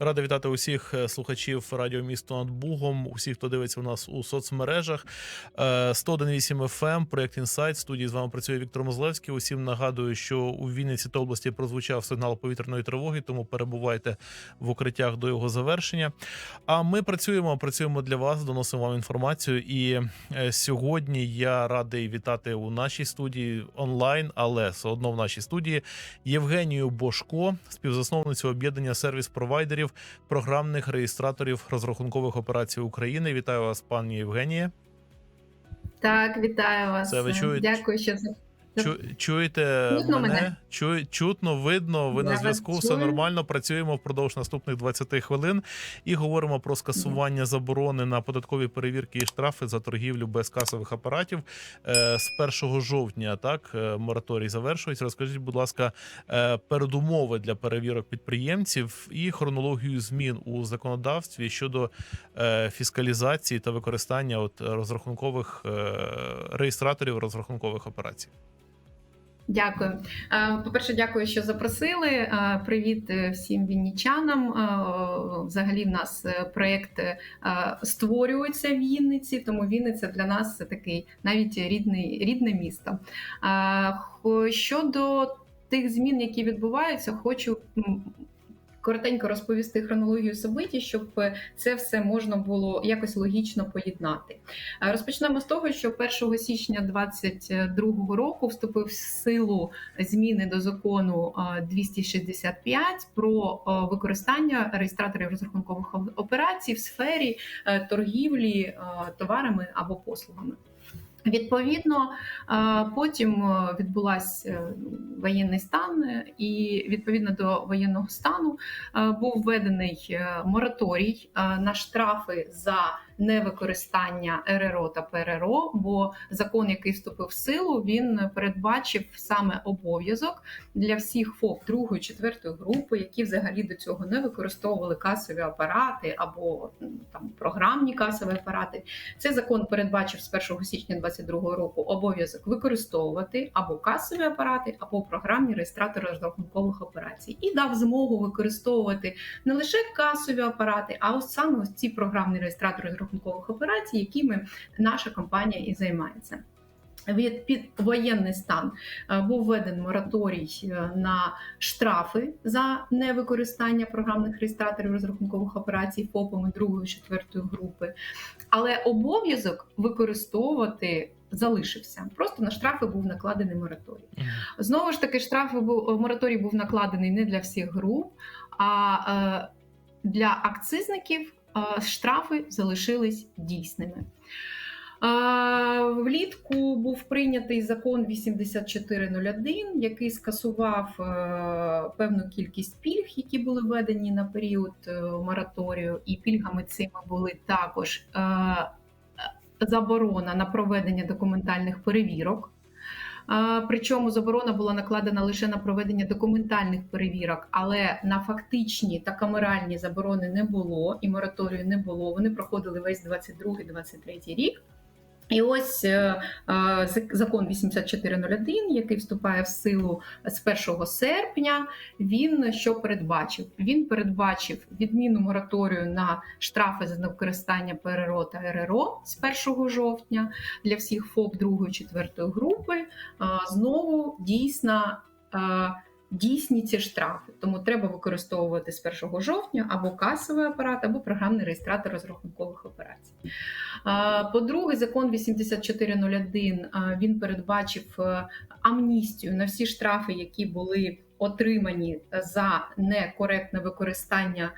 Радий вітати усіх е, слухачів радіо місто над Бугом, усіх, хто дивиться у нас у соцмережах. Е, 101.8 FM, проєкт Інсайт. Студії з вами працює Віктор Мозлевський. Усім нагадую, що у Вінниці та області прозвучав сигнал повітряної тривоги, тому перебувайте в укриттях до його завершення. А ми працюємо, працюємо для вас, доносимо вам інформацію. І е, сьогодні я радий вітати у нашій студії онлайн, але все одно в нашій студії Євгенію Бошко, співзасновницю об'єднання сервіс-провайдерів програмних реєстраторів розрахункових операцій України. Вітаю вас, пані Євгенія. Так, вітаю вас. Це ви чуєте? Дякую, що Чу, чуєте Чутно мене? мене? Чу, чутно, видно. Ви Я на зв'язку. Все нормально. Працюємо впродовж наступних 20 хвилин і говоримо про скасування заборони на податкові перевірки і штрафи за торгівлю без касових апаратів. Е, З 1 жовтня так е, мораторій завершується. Розкажіть, будь ласка, е, передумови для перевірок підприємців і хронологію змін у законодавстві щодо фіскалізації та використання от розрахункових реєстраторів розрахункових операцій. Дякую. Е, По-перше, дякую, що запросили. Е, Привіт е, всім віннічанам. Взагалі, в нас проєкт створюється в Вінниці, тому Вінниця для нас це такий навіть рідний, рідне місто. Щодо тих змін, які відбуваються, хочу. Коротенько розповісти хронологію событій, щоб е, це все можна було якось логічно поєднати. Е, Розпочнемо з того, що 1 січня 2022 року вступив в силу зміни до закону е, 265 про е, використання реєстраторів розрахункових операцій в сфері торгівлі товарами або послугами. Відповідно, потім е, відбулася е, воєнний стан, е, і відповідно до воєнного стану був введений мораторій на штрафи за невикористання РРО та ПРРО, бо закон, який вступив в силу, він передбачив саме обов'язок для всіх ФОП другої, четвертої групи, які взагалі до цього не використовували касові апарати або там програмні касові апарати. Цей закон передбачив з 1 січня 2022 року обов'язок використовувати або касові апарати, або програмні реєстратори розрахункових операцій, і дав змогу використовувати не лише касові апарати, а ось саме ці програмні реєстратори розрахункових операцій, якими наша компанія і займається. Від під воєнний стан е, був введений мораторій е, на штрафи за невикористання програмних реєстраторів розрахункових операцій ФОПами другої четвертої групи, але обов'язок використовувати залишився. Просто на штрафи був накладений мораторій. Знову ж таки, штрафи був мораторій був накладений не для всіх груп, а е, для акцизників штрафи залишились дійсними. Влітку був прийнятий закон 8401, який скасував е, певну кількість пільг, які були введені на період е, мораторію, і пільгами цими були також е, заборона на проведення документальних перевірок. Причому заборона була накладена лише на проведення документальних перевірок, але на фактичні та камеральні заборони не було і мораторію не було. Вони проходили весь 22-23 рік. І ось е, е, зак- закон 8401, який вступає в силу з 1 серпня, він що передбачив? Він передбачив відміну мораторію на штрафи за невикористання ПРРО та РРО з 1 жовтня для всіх ФОП 2-4 групи. Е, Знову дійсна. Дійсні ці штрафи, тому треба використовувати з 1 жовтня або касовий апарат, або програмний реєстратор розрахункових операцій. По-друге, закон 8401 а, він передбачив е, амністію на всі штрафи, які були отримані за некоректне використання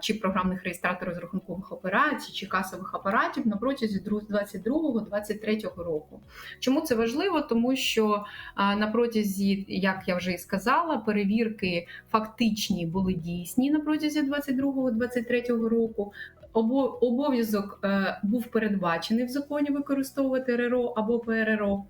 чи програмних реєстраторів розрахункових операцій, чи касових апаратів на протязі 22-23 року. Чому це важливо? Тому що на протязі, як я вже і сказала, перевірки фактичні були дійсні на протязі 22-23 року. Обо- Обов'язок е, був передбачений в законі використовувати РРО або ПРРО.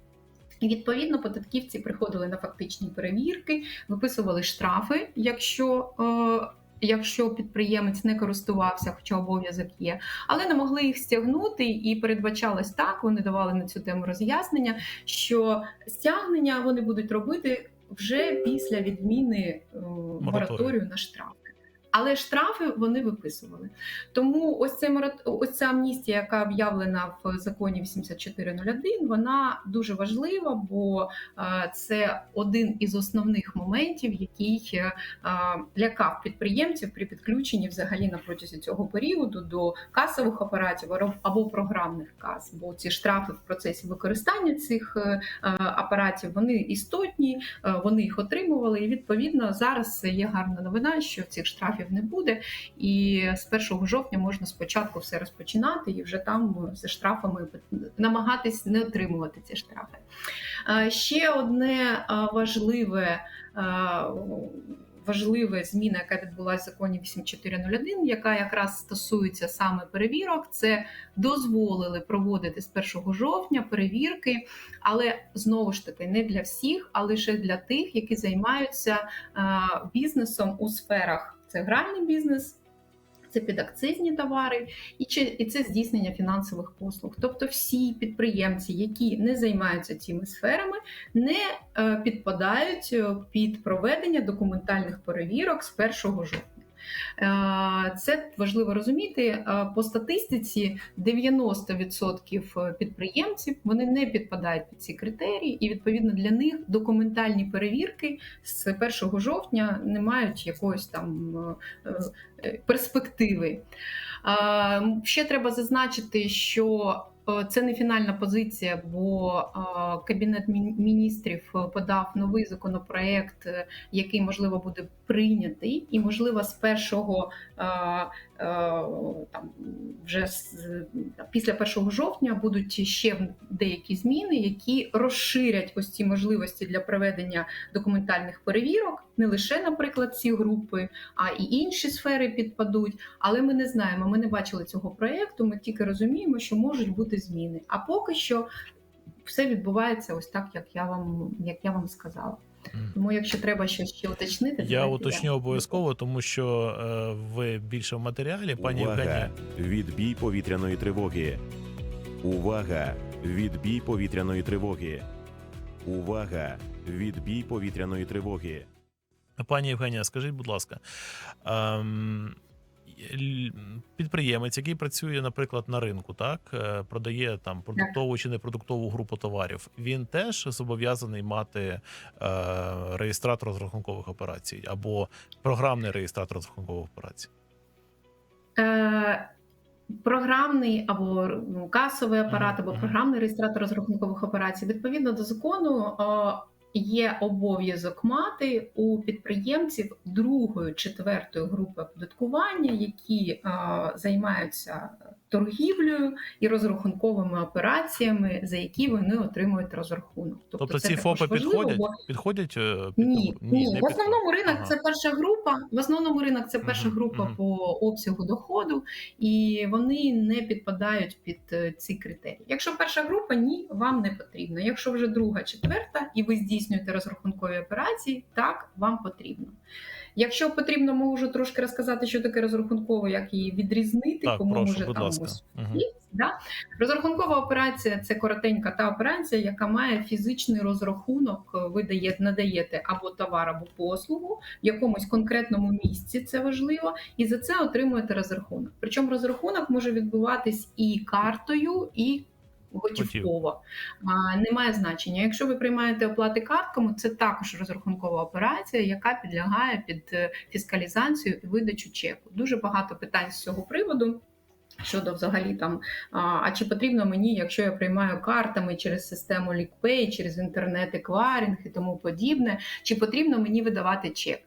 І відповідно податківці приходили на фактичні перевірки, виписували штрафи, якщо е, якщо підприємець не користувався, хоча обов'язок є, але не могли їх стягнути, і передбачалось так. Вони давали на цю тему роз'яснення, що стягнення вони будуть робити вже після відміни е, мораторію на штрафи. Але штрафи вони виписували. Тому ось цей ось ця амністія, яка об'явлена в законі 8401, вона дуже важлива, бо е, це один із основних моментів, який е, лякав підприємців при підключенні взагалі на протязі цього періоду до касових апаратів або- програмних кас. Бо ці штрафи в процесі використання цих е, е, апаратів вони істотні, е, вони їх отримували. І відповідно зараз є гарна новина, що цих штрафів не буде. І з 1 жовтня можна спочатку все розпочинати і вже там зі штрафами намагатись не отримувати ці штрафи. Е, Ще одне е, важливе. е, Важлива зміна, яка відбулася в законі 8401, яка якраз стосується саме перевірок, це дозволили проводити з 1 жовтня перевірки, але знову ж таки не для всіх, а лише для тих, які займаються бізнесом у сферах. Це гральний бізнес, це підакцизні товари і чи і це здійснення фінансових послуг. Тобто всі підприємці, які не займаються цими сферами, не е, підпадають е, під проведення документальних перевірок з 1 жовтня. Е, Це важливо розуміти. Е, По статистиці 90% підприємців вони не підпадають під ці критерії, і відповідно для них документальні перевірки з 1 жовтня не мають якоїсь там е, е, перспективи. Е, Ще треба зазначити, що е, це не фінальна позиція, бо е, Кабінет міністрів подав новий законопроект, е, який можливо буде прийнятий, і можливо з першого е, е, там вже з- після 1 жовтня будуть ще деякі зміни, які розширять ось ці можливості для проведення документальних перевірок, не лише, наприклад, ці групи, а і інші сфери підпадуть. Але ми не знаємо, ми не бачили цього проєкту. Ми тільки розуміємо, що можуть бути зміни. А поки що все відбувається ось так, як я вам як я вам сказала. Тому, якщо треба щось ще уточнити, Я уточню обов'язково, тому що е, ви більше в матеріалі, пані Увага! Євгенія. Відбій повітряної тривоги. Увага! Відбій повітряної тривоги. Увага! Відбій повітряної тривоги. Пані Євгенія, скажіть, будь ласка, ем, підприємець, який працює, наприклад, на ринку, так е, продає там продуктову чи непродуктову групу товарів, він теж зобов'язаний мати е, реєстратор розрахункових операцій або програмний реєстратор розрахункових операцій. Е, Програмний або ну, касовий апарат, або програмний реєстратор розрахункових операцій. Відповідно до закону е, є обов'язок мати у підприємців другої четвертої групи оподаткування, які займаються торгівлею і розрахунковими операціями, за які вони отримують розрахунок. Тобто, це ці ФОПи важливо, підходять, бо підходять е, під ні, ту- ні, в основному ринок Ага. це перша група. В основному ринок це перша група мгм. по обсягу доходу, і вони не підпадають під е, ці критерії. Якщо перша група, ні, вам не потрібно. Якщо вже друга, четверта, і ви здійснюєте розрахункові операції, так вам потрібно. Якщо потрібно, можу трошки розказати, що таке розрахунково, як її відрізнити, Так, кому прошу, може будь там ласка. Мгм. Да? Розрахункова операція це коротенька та операція, яка має фізичний розрахунок. Ви дає, надаєте або товар, або послугу в якомусь конкретному місці. Це важливо, і за це отримуєте розрахунок. Причому розрахунок може відбуватись і картою, і готівково. А, немає значення. Якщо ви приймаєте оплати картками, це також розрахункова операція, яка підлягає під е, фіскалізацію і видачу чеку. Дуже багато питань з цього приводу. Щодо взагалі там, а, чи потрібно мені, якщо я приймаю картами через систему LickPay, через інтернет-еквайринг і тому подібне, чи потрібно мені видавати чек?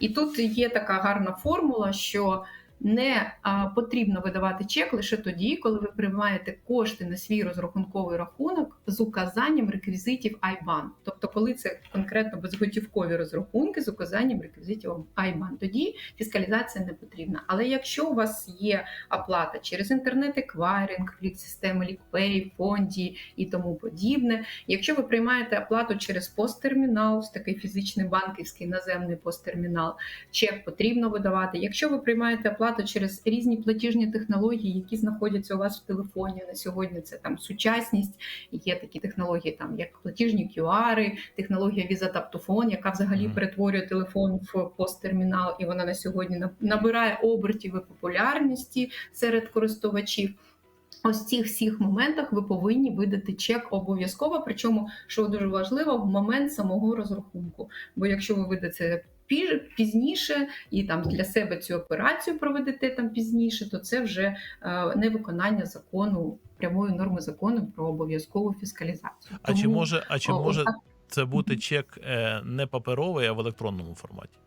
І тут є така гарна формула, що не потрібно видавати чек лише тоді, коли ви приймаєте кошти на свій розрахунковий рахунок з указанням реквізитів IBAN. Тобто, коли це конкретно безготівкові розрахунки з указанням реквізитів IBAN, тоді фіскалізація не потрібна. Але якщо у вас є оплата через інтернет-еквайринг, клік-системи LickPay, фонді і тому подібне, якщо ви приймаєте оплату через посттермінал, такий фізичний банківський наземний посттермінал, чек потрібно видавати. Якщо ви приймаєте оплату через різні платіжні технології, які знаходяться у вас в телефоні на сьогодні, це там сучасність, є такі технології, там як платіжні QR, технологія Visa Tap to Phone, яка взагалі перетворює телефон в посттермінал, і вона на сьогодні набирає обертів і популярності серед користувачів. Ось цих всіх моментах ви повинні видати чек обов'язково. Причому, що дуже важливо, в момент самого розрахунку. Бо якщо ви видате пі- пізніше і там для себе цю операцію проведете там пізніше, то це вже е, невиконання закону прямої норми закону про обов'язкову фіскалізацію. А чи може, а чи може так... це бути чек е, не паперовий, а в електронному форматі?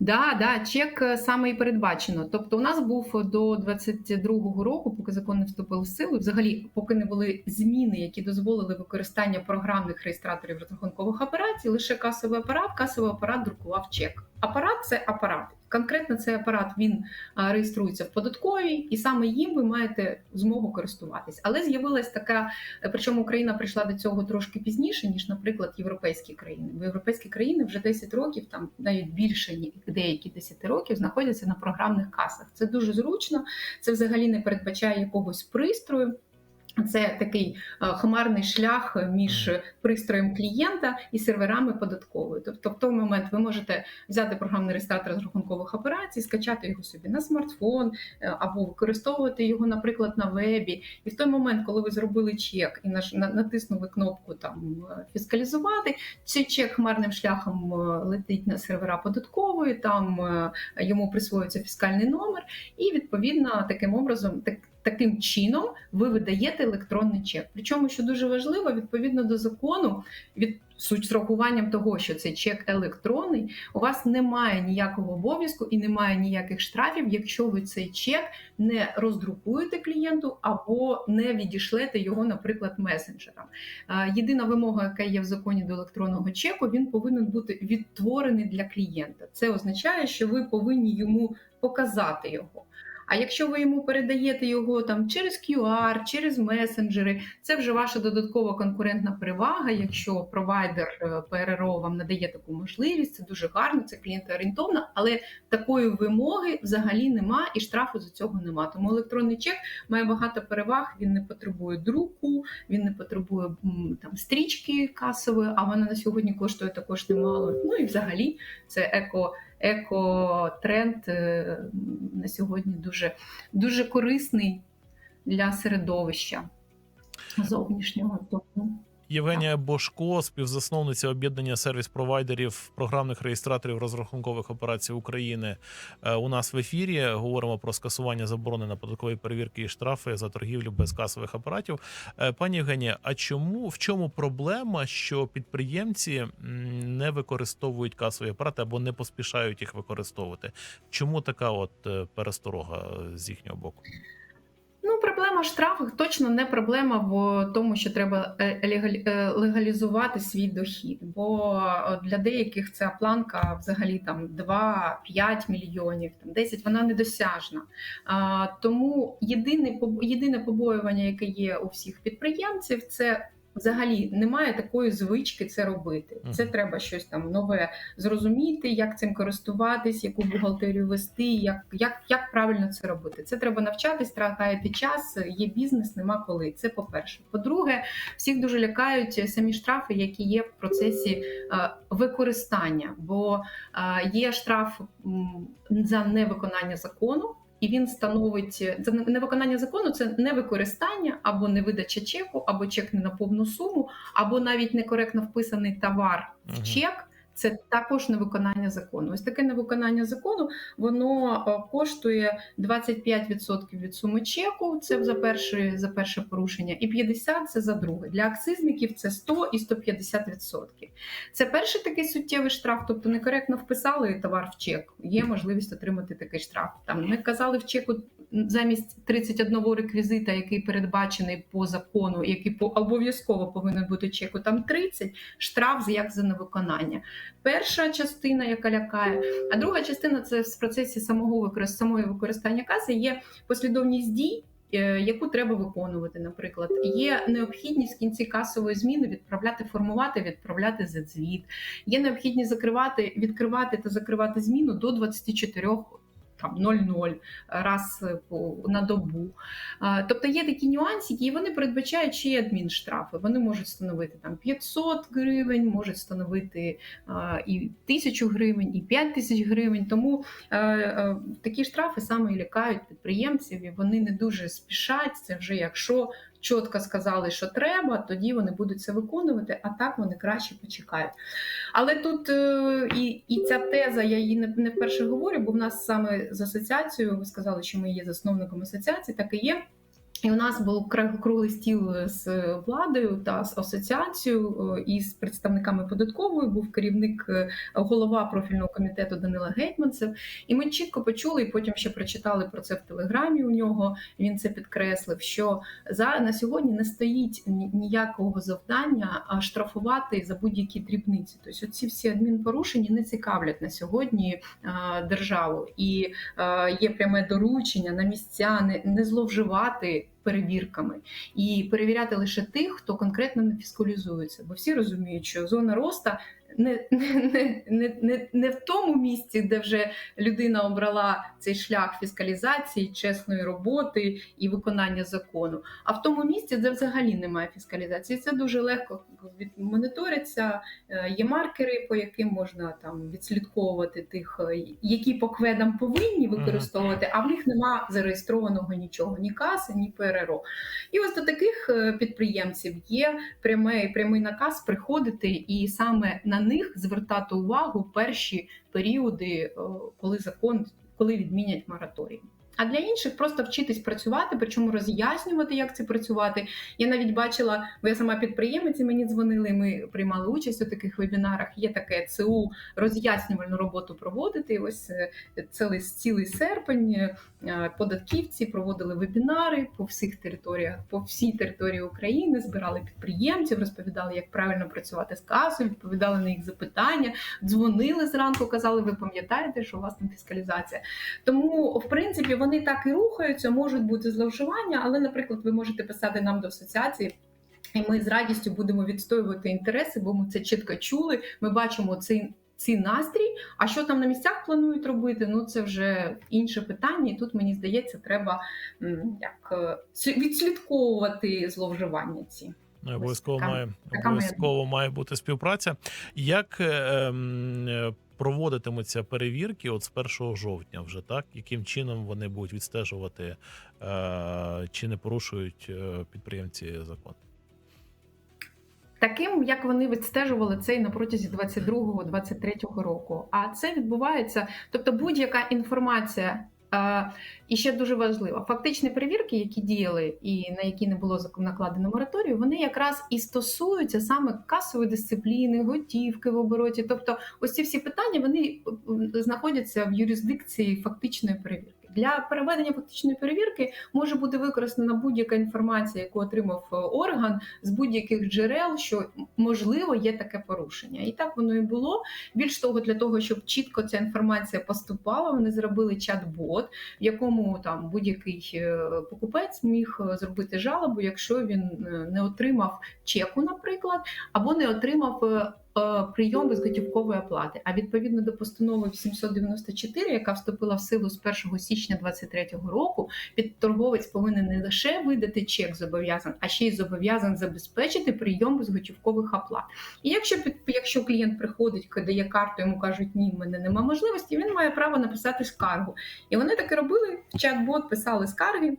Да, да, чек е, саме і передбачено. Тобто, у нас був до 22-го року, поки закон не вступив в силу, взагалі, поки не були зміни, які дозволили використання програмних реєстраторів розрахункових операцій, лише касовий апарат, касовий апарат друкував чек. Апарат це апарат. Конкретно цей апарат він реєструється в податковій, і саме їм ви маєте змогу користуватись. Але з'явилась така, причому Україна прийшла до цього трошки пізніше, ніж, наприклад, європейські країни. Бо європейські країни вже 10 років, там навіть більше деякі 10 років, знаходяться на програмних касах. Це дуже зручно. Це взагалі не передбачає якогось пристрою. Це такий е, хмарний шлях між пристроєм клієнта і серверами податкової. Тобто, в той момент ви можете взяти програмний реєстратор розрахункових операцій, скачати його собі на смартфон е, або використовувати його, наприклад, на вебі. І в той момент, коли ви зробили чек і натиснули кнопку там е, фіскалізувати, цей чек хмарним шляхом летить на сервера податкової, там йому присвоюється фіскальний номер, і відповідно таким образом, так, таким чином, ви видаєте електронний чек. Причому, що дуже важливо, відповідно до закону, від з рахуванням того, що цей чек електронний, у вас немає ніякого обов'язку і немає ніяких штрафів, якщо ви цей чек не роздрукуєте клієнту або не відішлете його, наприклад, месенджерам. Е, Єдина вимога, яка є в законі до електронного чеку, він повинен бути відтворений для клієнта. Це означає, що ви повинні йому показати його. А якщо ви йому передаєте його там через QR, через месенджери, це вже ваша додаткова конкурентна перевага. Якщо провайдер е, ПРРО вам надає таку можливість, це дуже гарно, це клієнтоорієнтовно, але такої вимоги взагалі нема і штрафу за цього нема. Тому електронний чек має багато переваг. Він не потребує друку, він не потребує там стрічки касової, а вона на сьогодні коштує також немало. Ну і взагалі це еко. Еко-тренд е, на сьогодні дуже, дуже корисний для середовища зовнішнього. Тому Євгенія Бошко, співзасновниця об'єднання сервіс-провайдерів програмних реєстраторів розрахункових операцій України. е, У нас в ефірі говоримо про скасування заборони на податкові перевірки і штрафи за торгівлю без касових апаратів. Е, Пані Євгенія, а чому в чому проблема, що підприємці не використовують касові апарати або не поспішають їх використовувати? Чому така от е, пересторога з їхнього боку? Проблема штрафів точно не проблема в тому, що треба е, е, легалізувати свій дохід. Бо е, для деяких ця планка взагалі там 2-5 мільйонів, там 10, вона недосяжна. Тому єдине, єдине побоювання, яке є у всіх підприємців, це. Взагалі немає такої звички це робити. Це треба щось там нове зрозуміти, як цим користуватись, яку бухгалтерію вести, як, як, як правильно це робити. Це треба навчатись, тратити час. Є бізнес, нема коли. Це по-перше. По-друге, всіх дуже лякають самі штрафи, які є в процесі е, використання, бо е, є штраф за невиконання закону. І він становить це невиконання закону, це не використання або невидача чеку, або чек не на повну суму, або навіть некоректно вписаний товар в чек. Це також невиконання закону. Ось таке невиконання закону воно е, коштує 25% від суми чеку. Це за перше за перше порушення, і 50% – це за друге. Для акцизників це 100 і 150%. Це перший такий суттєвий штраф, тобто некоректно вписали товар в чек. Є можливість отримати такий штраф. Там не вказали в чеку замість 31 реквізита, який передбачений по закону, який по обов'язково повинен бути чеку. Там 30 штраф як за невиконання. Перша частина, яка лякає, а друга частина це в процесі самого використання самої використання каси є послідовність дій. е, Яку треба виконувати, наприклад, є необхідність в кінці касової зміни відправляти, формувати, відправляти за звіт. Є необхідність закривати, відкривати та закривати зміну до 24 там 0,0 раз е, на добу. Тобто є такі нюансики, і вони передбачають ще й адмінштрафи. Вони можуть становити там 500 гривень, можуть становити і 1000 гривень, і 5000 гривень. Тому е, е, такі штрафи саме і лякають підприємців, і вони не дуже спішать. Це вже якщо чітко сказали, що треба, тоді вони будуть це виконувати, а так вони краще почекають. Але тут е, і, і ця теза, я її не, не вперше говорю, бо в нас саме з асоціацією, ви сказали, що ми є засновником асоціації, так і є. І у нас був круглий стіл з владою та з асоціацією е, і з представниками податкової. Був керівник е, голова профільного комітету Данила Гетьманцев. І ми чітко почули, і потім ще прочитали про це в телеграмі. У нього він це підкреслив. Що за на сьогодні не стоїть ніякого завдання штрафувати за будь-які дрібниці. Тобто, ці всі адмінпорушення не цікавлять на сьогодні державу, і є пряме доручення на місця не, не зловживати. Перевірками. І перевіряти лише тих, хто конкретно не фіскалізується, бо всі розуміють, що зона роста не, не, не, не, не в тому місці, де вже людина обрала цей шлях фіскалізації, чесної роботи і виконання закону, а в тому місці, де взагалі немає фіскалізації. Це дуже легко моніториться. Е, Є маркери, по яким можна там відслідковувати тих, е, які по кведам повинні використовувати, а в них нема зареєстрованого нічого, ні каси, ні ПРРО. І ось до таких е, підприємців є прямий, прямий наказ приходити і саме на них звертати увагу в перші періоди, е, коли закон, коли відмінять мораторій. А для інших просто вчитись працювати, причому роз'яснювати, як це працювати. Я навіть бачила, бо я сама підприємець, і мені дзвонили. Ми приймали участь у таких вебінарах. Є таке ЦУ роз'яснювальну роботу проводити. І Ось е, цілий цілий серпень е, податківці проводили вебінари по всіх територіях, по всій території України, збирали підприємців, розповідали, як правильно працювати з касою, відповідали на їх запитання, дзвонили зранку, казали, ви пам'ятаєте, що у вас там фіскалізація. Тому, в принципі, вони так і рухаються, можуть бути зловживання, але, наприклад, ви можете писати нам до асоціації. І ми з радістю будемо відстоювати інтереси, бо ми це чітко чули. Ми бачимо цей ці настрій. А що там на місцях планують робити? Ну це вже інше питання. І тут мені здається, треба як е, відслідковувати зловживання ці. Ну, обов'язково має обов'язково має бути співпраця. Як е, ем, е, проводитимуться перевірки от з 1 жовтня, вже так? Яким чином вони будуть відстежувати, е, чи не порушують е, підприємці закон? таким, як вони відстежували цей на протязі 22-23 року. А це відбувається, тобто будь-яка інформація. Е, І ще дуже важливо, фактичні перевірки, які діяли і на які не було накладено мораторію, вони якраз і стосуються саме касової дисципліни, готівки в обороті. Тобто, ось ці всі питання вони е, знаходяться в юрисдикції фактичної перевірки. Для переведення фактичної перевірки може бути використана будь-яка інформація, яку отримав е, орган з будь-яких джерел, що можливо є таке порушення. І так воно і було. Більш того, для того, щоб чітко ця інформація поступала, вони зробили чат-бот, в якому там будь-який е, покупець міг е, зробити жалобу, якщо він не отримав чеку, наприклад, або не отримав. Е, е, Прийом безготівкової оплати. А відповідно до постанови 794, яка вступила в силу з 1 січня 2023 року, підторговець повинен не лише видати чек зобов'язан, а ще й зобов'язан забезпечити прийом безготівкових оплат. І якщо під якщо клієнт приходить, дає карту, йому кажуть, ні, в мене немає можливості, він має право написати скаргу. І вони таки робили чат-бот, писали скарги.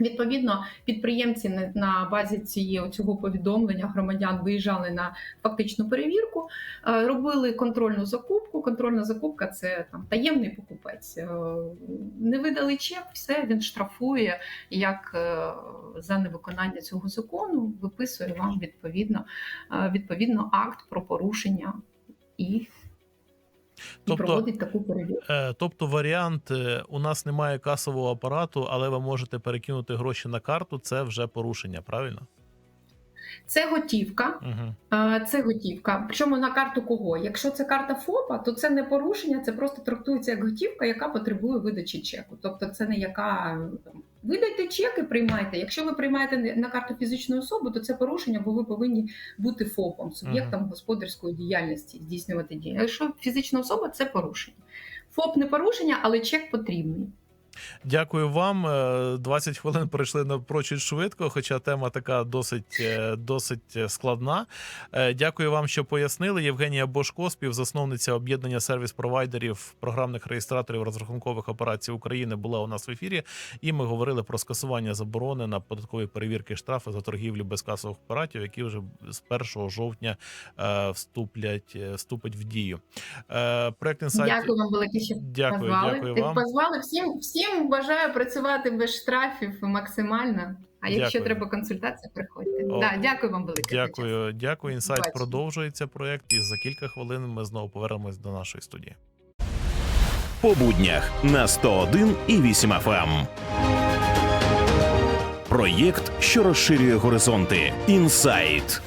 Відповідно, підприємці на- базі цієї цього повідомлення громадян виїжджали на фактичну перевірку, е, робили контрольну закупку. Контрольна закупка це там таємний покупець. Е, Не видали чек, все він штрафує як е, за невиконання цього закону, виписує вам відповідно, відповідно акт про порушення і, і Тобто- проводить таку перевірку. Е, Тобто, варіант е, у нас немає касового апарату, але ви можете перекинути гроші на карту. Це вже порушення, правильно? Це готівка. А, Це готівка. Причому на карту кого? Якщо це карта ФОПа, то це не порушення, це просто трактується як готівка, яка потребує видачі чеку. Тобто, це не яка там, видайте чек і приймайте. Якщо ви приймаєте на карту фізичної особи, то це порушення, бо ви повинні бути ФОПом, суб'єктом господарської діяльності, здійснювати. А Якщо фізична особа, це порушення. ФОП не порушення, але чек потрібний. Дякую вам. Е, 20 хвилин пройшли напрочуд швидко, хоча тема така досить, е, досить складна. Е, Дякую вам, що пояснили. Євгенія Бошко, співзасновниця об'єднання сервіс-провайдерів, програмних реєстраторів розрахункових операцій України, була у нас в ефірі. І ми говорили про скасування заборони на податкові перевірки штрафи за торгівлю без касових апаратів, які вже з 1 жовтня е, вступлять, е, вступить в дію. Е, Проект інсайт. Дякую вам велике, що Дякую, позвали. дякую Ти вам. позвали всім, всім бажаю працювати без штрафів максимально. А якщо Дякую. треба консультація, приходьте. О, да, дякую вам велике. Дякую, дякую. Інсайт продовжується проект, і за кілька хвилин ми знову повернемось до нашої студії. По буднях на 101 і 8 FM. Проєкт, що розширює горизонти. Інсайт.